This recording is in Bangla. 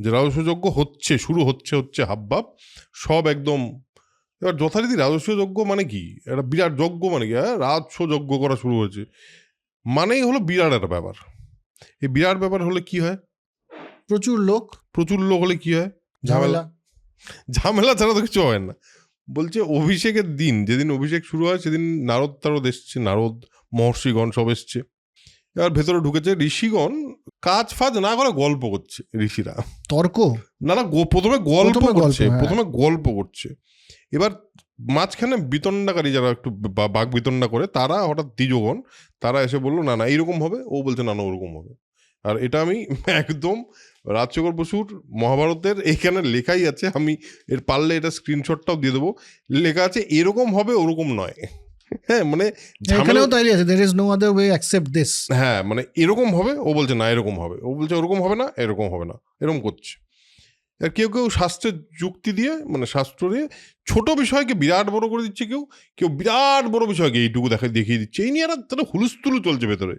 যে রাজস্বযজ্ঞ হচ্ছে শুরু হচ্ছে হচ্ছে হাবভাব সব একদম এবার যথারীতি রাজস্বযজ্ঞ মানে কি? একটা বিরাট যজ্ঞ মানে কি? হ্যাঁ রাজস্বযজ্ঞ করা শুরু হয়েছে। মানেই হলো বিরাট একটা ব্যাপার। এই বিরাট ব্যাপার হলে কি হয়? প্রচুর লোক। প্রচুর লোক হলে কি হয়? ঝামেলা। ঝামেলা। ছাড়া তো কিছু হয় না। বলছে অভিষেকের দিন যেদিন অভিষেক শুরু হয় সেদিন নারদ তারদ এসছে নারদ মহর্ষিগণ সব এসছে। এবার ভেতরে ঢুকেছে ঋষিগণ কাজ ফাজ না করে গল্প করছে ঋষিরা। তর্ক? না না প্রথমে গল্প করছে হ্যাঁ। প্রথমে গল্প করছে। এবার মাঝখানে বিতণ্ডাকারী যারা একটু বা- বাক বিতণ্ডা করে তারা হঠাৎ দ্বিজগণ তারা এসে বলল না না এইরকম হবে। ও বলছে না না ওরকম হবে। আর এটা আমি একদম রাজশেখর বসুর মহাভারতের এখানে লেখাই আছে। আমি এর পারলে এটা স্ক্রিনশটটাও দিয়ে দেবো। লেখা আছে এরকম হবে ওরকম নয়। হ্যাঁ মানে এখানেও তাই আছে there is no other way accept this হ্যাঁ মানে এরকম হবে ও বলছে না এরকম হবে। ও বলছে ওরকম হবে না এরকম হবে না এরকম করছে। আর কেউ কেউ শাস্ত্রের যুক্তি দিয়ে মানে শাস্ত্র দিয়ে ছোট বিষয়কে বিরাট বড় করে দিচ্ছে কেউ কেউ বিরাট বড় বিষয়কে এইটুকু দেখা দেখিয়ে দিচ্ছে। এই নিয়ে একটা হুলুস্থুলু চলছে ভেতরে।